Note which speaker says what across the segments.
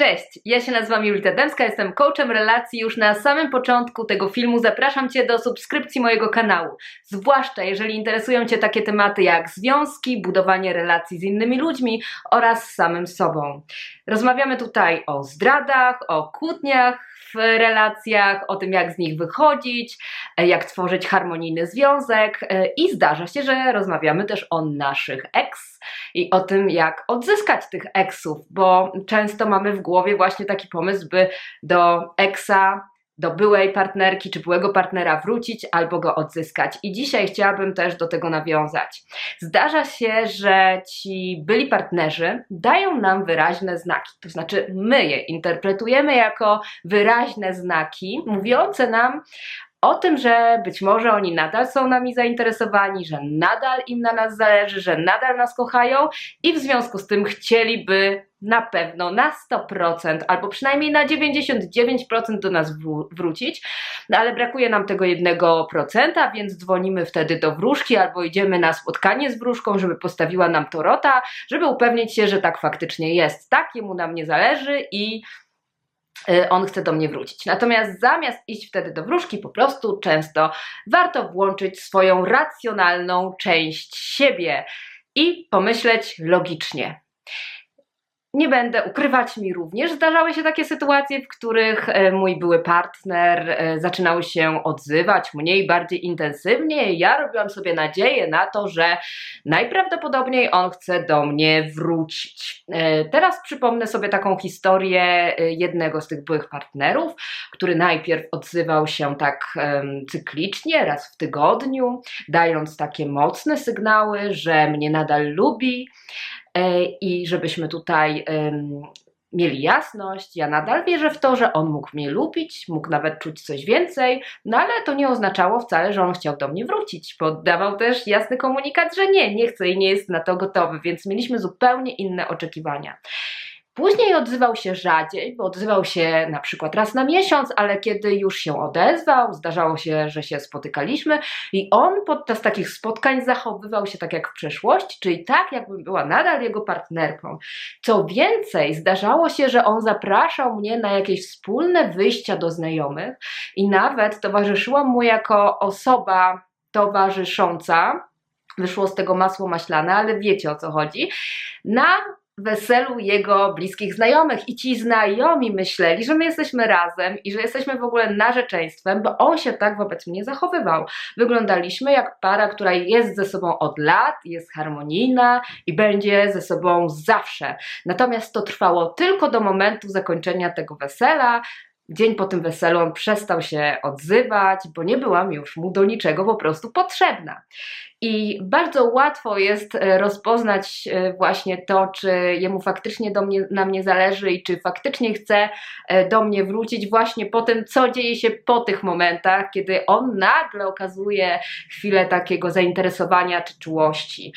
Speaker 1: Cześć, ja się nazywam Julita Dębska, jestem coachem relacji. Już na samym początku tego filmu zapraszam Cię do subskrypcji mojego kanału. Zwłaszcza jeżeli interesują Cię takie tematy jak związki, budowanie relacji z innymi ludźmi oraz samym sobą. Rozmawiamy tutaj o zdradach, o kłótniach, w relacjach, o tym, jak z nich wychodzić, e, jak tworzyć harmonijny związek e, i zdarza się, że rozmawiamy też o naszych ex i o tym, jak odzyskać tych eksów, bo często mamy w głowie właśnie taki pomysł, by do eksa do byłej partnerki czy byłego partnera wrócić albo go odzyskać. I dzisiaj chciałabym też do tego nawiązać. Zdarza się, że ci byli partnerzy dają nam wyraźne znaki, to znaczy my je interpretujemy jako wyraźne znaki, mówiące nam o tym, że być może oni nadal są nami zainteresowani, że nadal im na nas zależy, że nadal nas kochają i w związku z tym chcieliby na pewno na 100% albo przynajmniej na 99% do nas wrócić, no ale brakuje nam tego 1%, więc dzwonimy wtedy do wróżki albo idziemy na spotkanie z wróżką, żeby postawiła nam torota, żeby upewnić się, że tak faktycznie jest. Tak, jemu nam nie zależy i y, on chce do mnie wrócić. Natomiast zamiast iść wtedy do wróżki, po prostu często warto włączyć swoją racjonalną część siebie i pomyśleć logicznie. Nie będę ukrywać mi również. Zdarzały się takie sytuacje, w których e, mój były partner e, zaczynał się odzywać mniej, bardziej intensywnie. Ja robiłam sobie nadzieję na to, że najprawdopodobniej on chce do mnie wrócić. E, teraz przypomnę sobie taką historię jednego z tych byłych partnerów, który najpierw odzywał się tak cyklicznie, raz w tygodniu, dając takie mocne sygnały, że mnie nadal lubi. E, i żebyśmy tutaj mieli jasność. Ja nadal wierzę w to, że on mógł mnie lubić, mógł nawet czuć coś więcej, no ale to nie oznaczało wcale, że on chciał do mnie wrócić. Poddawał też jasny komunikat, że nie, nie chce i nie jest na to gotowy, więc mieliśmy zupełnie inne oczekiwania. Później odzywał się rzadziej, bo odzywał się na przykład raz na miesiąc, ale kiedy już się odezwał, zdarzało się, że się spotykaliśmy i on podczas takich spotkań zachowywał się tak jak w przeszłości, czyli tak, jakbym była nadal jego partnerką. Co więcej, zdarzało się, że on zapraszał mnie na jakieś wspólne wyjścia do znajomych i nawet towarzyszyłam mu jako osoba towarzysząca wyszło z tego masło maślane, ale wiecie o co chodzi, na weselu jego bliskich znajomych i ci znajomi myśleli, że my jesteśmy razem i że jesteśmy w ogóle narzeczeństwem, bo on się tak wobec mnie zachowywał. Wyglądaliśmy jak para, która jest ze sobą od lat, jest harmonijna i będzie ze sobą zawsze. Natomiast to trwało tylko do momentu zakończenia tego wesela, Dzień po tym weselu on przestał się odzywać, bo nie byłam już mu do niczego po prostu potrzebna. I bardzo łatwo jest e, rozpoznać e, właśnie to, czy jemu faktycznie do mnie, na mnie zależy i czy faktycznie chce e, do mnie wrócić właśnie po tym, co dzieje się po tych momentach, kiedy on nagle okazuje chwilę takiego zainteresowania czy czułości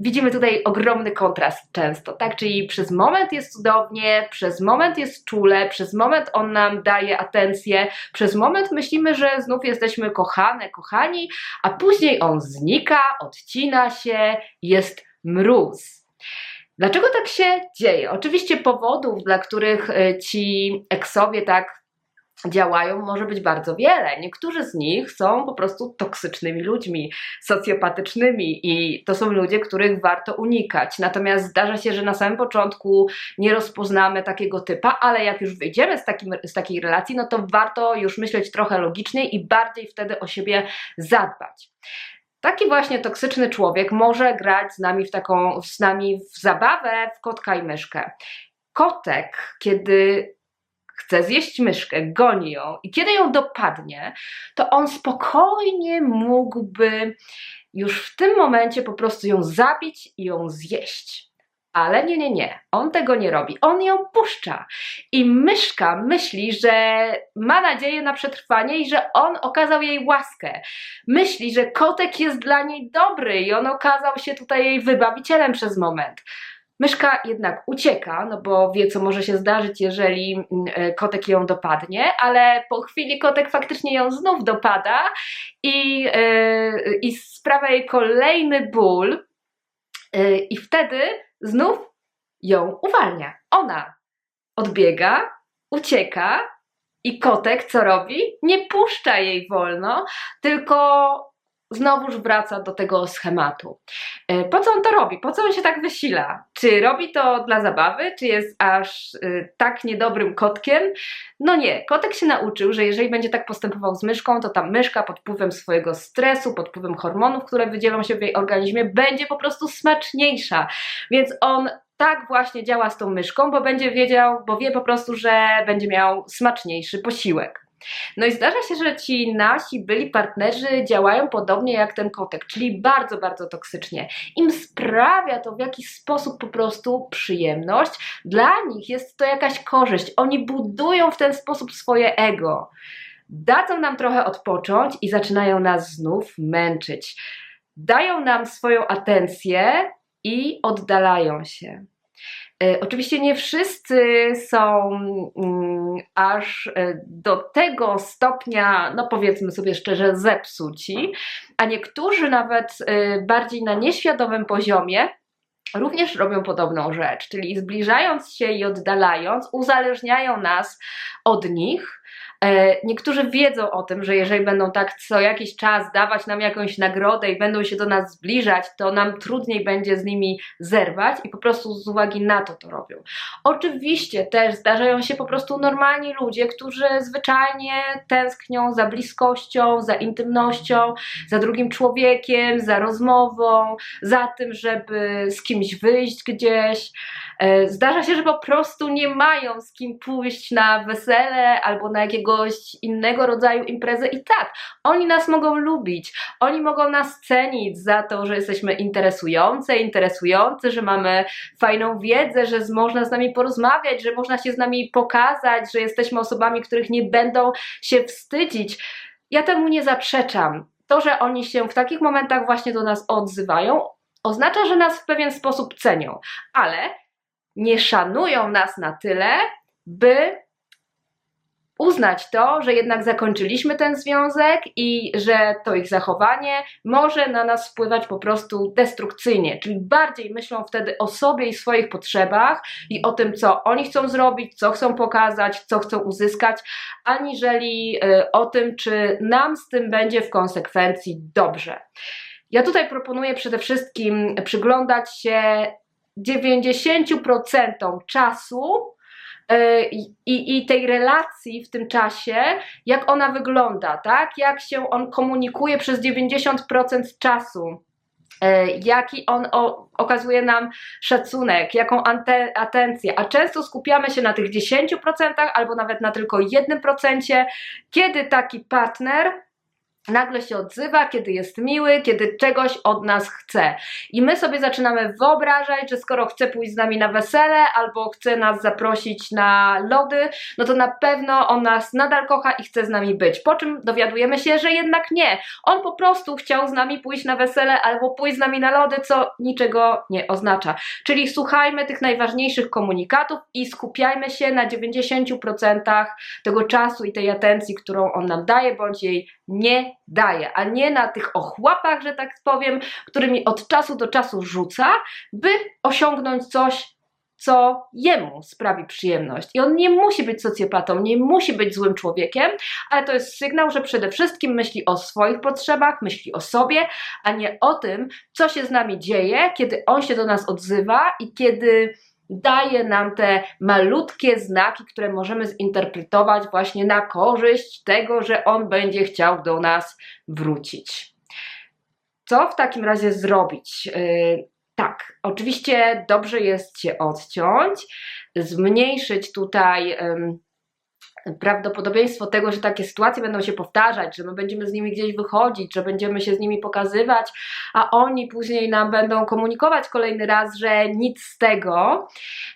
Speaker 1: widzimy tutaj ogromny kontrast często, tak? Czyli przez moment jest cudownie, przez moment jest czule, przez moment on nam daje atencję, przez moment myślimy, że znów jesteśmy kochane, kochani, a później on znika, odcina się, jest mróz. Dlaczego tak się dzieje? Oczywiście powodów, dla których e, ci eksowie tak działają, może być bardzo wiele. Niektórzy z nich są po prostu toksycznymi ludźmi, socjopatycznymi i to są ludzie, których warto unikać. Natomiast zdarza się, że na samym początku nie rozpoznamy takiego typa, ale jak już wyjdziemy z, takim, z takiej relacji, no to warto już myśleć trochę logiczni i bardziej wtedy o siebie zadbać. Taki właśnie toksyczny człowiek może grać z nami w taką, z nami w zabawę w kotka i myszkę. Kotek, kiedy chce zjeść myszkę, goni ją i kiedy ją dopadnie, to on spokojnie mógłby już w tym momencie po prostu ją zabić i ją zjeść. Ale nie, nie, nie, on tego nie robi. On ją puszcza. I myszka myśli, że ma nadzieję na przetrwanie i że on okazał jej łaskę. Myśli, że kotek jest dla niej dobry i on okazał się tutaj jej wybawicielem przez moment. Myszka jednak ucieka, no bo wie, co może się zdarzyć, jeżeli mm, e, kotek ją dopadnie, ale po chwili kotek faktycznie ją znów dopada i, yy, i sprawia jej kolejny ból, yy, i wtedy znów ją uwalnia. Ona odbiega, ucieka i kotek co robi? Nie puszcza jej wolno, tylko znowuż wraca do tego schematu. E, po co on to robi? Po co on się tak wysila? Czy robi to dla zabawy? Czy jest aż y, tak niedobrym kotkiem? No nie, kotek się nauczył, że jeżeli będzie tak postępował z myszką, to ta myszka pod wpływem swojego stresu, pod wpływem hormonów, które wydzielą się w jej organizmie, będzie po prostu smaczniejsza. Więc on tak właśnie działa z tą myszką, bo będzie wiedział, bo wie po prostu, że będzie miał smaczniejszy posiłek. No i zdarza się, że ci nasi byli partnerzy działają podobnie jak ten kotek, czyli bardzo, bardzo toksycznie. Im sprawia to w jakiś sposób po prostu przyjemność, dla nich jest to jakaś korzyść. Oni budują w ten sposób swoje ego. Dadzą nam trochę odpocząć i zaczynają nas znów męczyć. Dają nam swoją atencję i oddalają się. E, oczywiście nie wszyscy są mm, aż e, do tego stopnia, no powiedzmy sobie szczerze, zepsuci, a niektórzy nawet e, bardziej na nieświadomym poziomie również robią podobną rzecz, czyli zbliżając się i oddalając, uzależniają nas od nich niektórzy wiedzą o tym, że jeżeli będą tak co jakiś czas dawać nam jakąś nagrodę i będą się do nas zbliżać, to nam trudniej będzie z nimi zerwać i po prostu z uwagi na to to robią. Oczywiście też zdarzają się po prostu normalni ludzie, którzy zwyczajnie tęsknią za bliskością, za intymnością, za drugim człowiekiem, za rozmową, za tym, żeby z kimś wyjść gdzieś. E, zdarza się, że po prostu nie mają z kim pójść na wesele albo na jakiegoś innego rodzaju imprezę i tak, oni nas mogą lubić, oni mogą nas cenić za to, że jesteśmy interesujące, interesujący, że mamy fajną wiedzę, że można z nami porozmawiać, że można się z nami pokazać, że jesteśmy osobami, których nie będą się wstydzić. Ja temu nie zaprzeczam. To, że oni się w takich momentach właśnie do nas odzywają, oznacza, że nas w pewien sposób cenią, ale nie szanują nas na tyle, by uznać to, że jednak zakończyliśmy ten związek i że to ich zachowanie może na nas wpływać po prostu destrukcyjnie, czyli bardziej myślą wtedy o sobie i swoich potrzebach i o tym, co oni chcą zrobić, co chcą pokazać, co chcą uzyskać, aniżeli y, o tym, czy nam z tym będzie w konsekwencji dobrze. Ja tutaj proponuję przede wszystkim przyglądać się 90% czasu e, i, i tej relacji w tym czasie, jak ona wygląda, tak? Jak się on komunikuje przez 90% czasu. E, jaki on o, okazuje nam szacunek, jaką ante, atencję, a często skupiamy się na tych 10% albo nawet na tylko 1%, kiedy taki partner nagle się odzywa, kiedy jest miły, kiedy czegoś od nas chce. I my sobie zaczynamy wyobrażać, że skoro chce pójść z nami na wesele albo chce nas zaprosić na lody, no to na pewno on nas nadal kocha i chce z nami być. Po czym dowiadujemy się, że jednak nie. On po prostu chciał z nami pójść na wesele albo pójść z nami na lody, co niczego nie oznacza. Czyli słuchajmy tych najważniejszych komunikatów i skupiajmy się na 90% tego czasu i tej atencji, którą on nam daje, bądź jej nie daje, a nie na tych ochłapach, że tak powiem, którymi od czasu do czasu rzuca, by osiągnąć coś, co jemu sprawi przyjemność. I on nie musi być socjopatą, nie musi być złym człowiekiem, ale to jest sygnał, że przede wszystkim myśli o swoich potrzebach, myśli o sobie, a nie o tym, co się z nami dzieje, kiedy on się do nas odzywa i kiedy daje nam te malutkie znaki, które możemy zinterpretować właśnie na korzyść tego, że on będzie chciał do nas wrócić. Co w takim razie zrobić? Yy, tak, oczywiście dobrze jest się odciąć, zmniejszyć tutaj. Prawdopodobieństwo tego, że takie sytuacje będą się powtarzać, że my będziemy z nimi gdzieś wychodzić, że będziemy się z nimi pokazywać, a oni później nam będą komunikować kolejny raz, że nic z tego.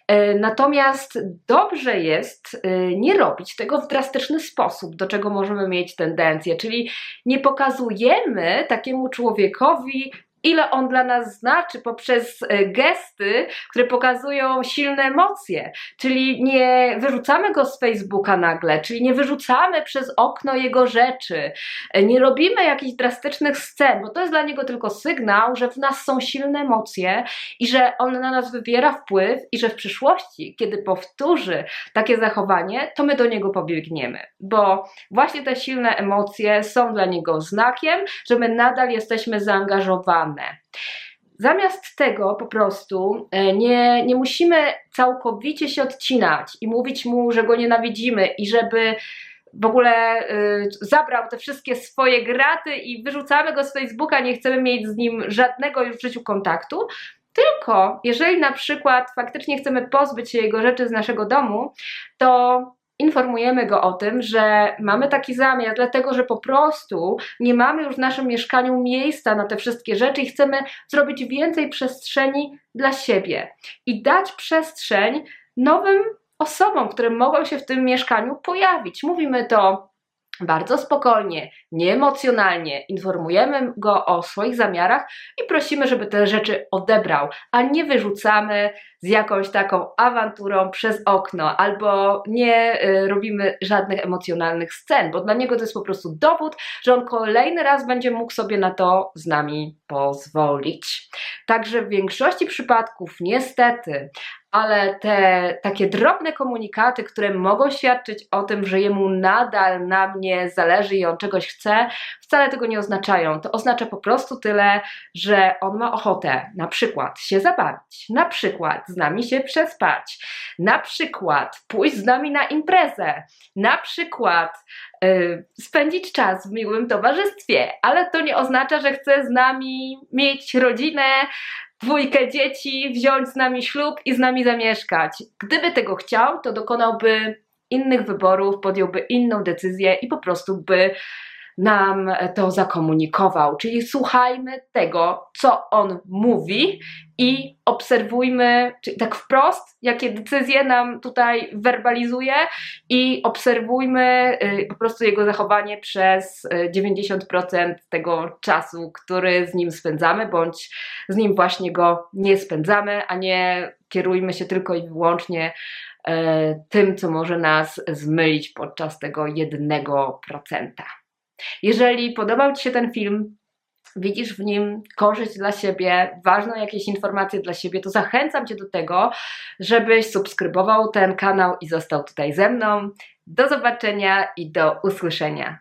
Speaker 1: E, natomiast dobrze jest e, nie robić tego w drastyczny sposób, do czego możemy mieć tendencję, czyli nie pokazujemy takiemu człowiekowi ile on dla nas znaczy poprzez e, gesty, które pokazują silne emocje. Czyli nie wyrzucamy go z Facebooka nagle, czyli nie wyrzucamy przez okno jego rzeczy, e, nie robimy jakichś drastycznych scen, bo to jest dla niego tylko sygnał, że w nas są silne emocje i że on na nas wywiera wpływ i że w przyszłości, kiedy powtórzy takie zachowanie, to my do niego pobiegniemy, bo właśnie te silne emocje są dla niego znakiem, że my nadal jesteśmy zaangażowane. Zamiast tego po prostu e, nie, nie musimy całkowicie się odcinać i mówić mu, że go nienawidzimy i żeby w ogóle y, zabrał te wszystkie swoje graty i wyrzucamy go z Facebooka, nie chcemy mieć z nim żadnego już w życiu kontaktu. Tylko jeżeli na przykład faktycznie chcemy pozbyć się jego rzeczy z naszego domu, to informujemy go o tym, że mamy taki zamiar, dlatego że po prostu nie mamy już w naszym mieszkaniu miejsca na te wszystkie rzeczy i chcemy zrobić więcej przestrzeni dla siebie i dać przestrzeń nowym osobom, które mogą się w tym mieszkaniu pojawić. Mówimy to bardzo spokojnie, nieemocjonalnie informujemy go o swoich zamiarach i prosimy, żeby te rzeczy odebrał, a nie wyrzucamy z jakąś taką awanturą przez okno albo nie y, robimy żadnych emocjonalnych scen, bo dla niego to jest po prostu dowód, że on kolejny raz będzie mógł sobie na to z nami pozwolić. Także w większości przypadków, niestety, ale te takie drobne komunikaty, które mogą świadczyć o tym, że jemu nadal na mnie zależy i on czegoś chce, wcale tego nie oznaczają. To oznacza po prostu tyle, że on ma ochotę na przykład się zabawić, na przykład z nami się przespać, na przykład pójść z nami na imprezę, na przykład yy, spędzić czas w miłym towarzystwie, ale to nie oznacza, że chce z nami mieć rodzinę, dwójkę dzieci, wziąć z nami ślub i z nami zamieszkać. Gdyby tego chciał, to dokonałby innych wyborów, podjąłby inną decyzję i po prostu by nam to zakomunikował. Czyli słuchajmy tego, co on mówi i obserwujmy, tak wprost, jakie decyzje nam tutaj werbalizuje i obserwujmy y, po prostu jego zachowanie przez 90% y, tego czasu, który z nim spędzamy, bądź z nim właśnie go nie spędzamy, a nie kierujmy się tylko i wyłącznie y, tym, co może nas zmylić podczas tego jednego procenta. Jeżeli podobał Ci się ten film, widzisz w nim korzyść dla siebie, ważną jakieś informacje dla siebie, to zachęcam Cię do tego, żebyś subskrybował ten kanał i został tutaj ze mną. Do zobaczenia i do usłyszenia.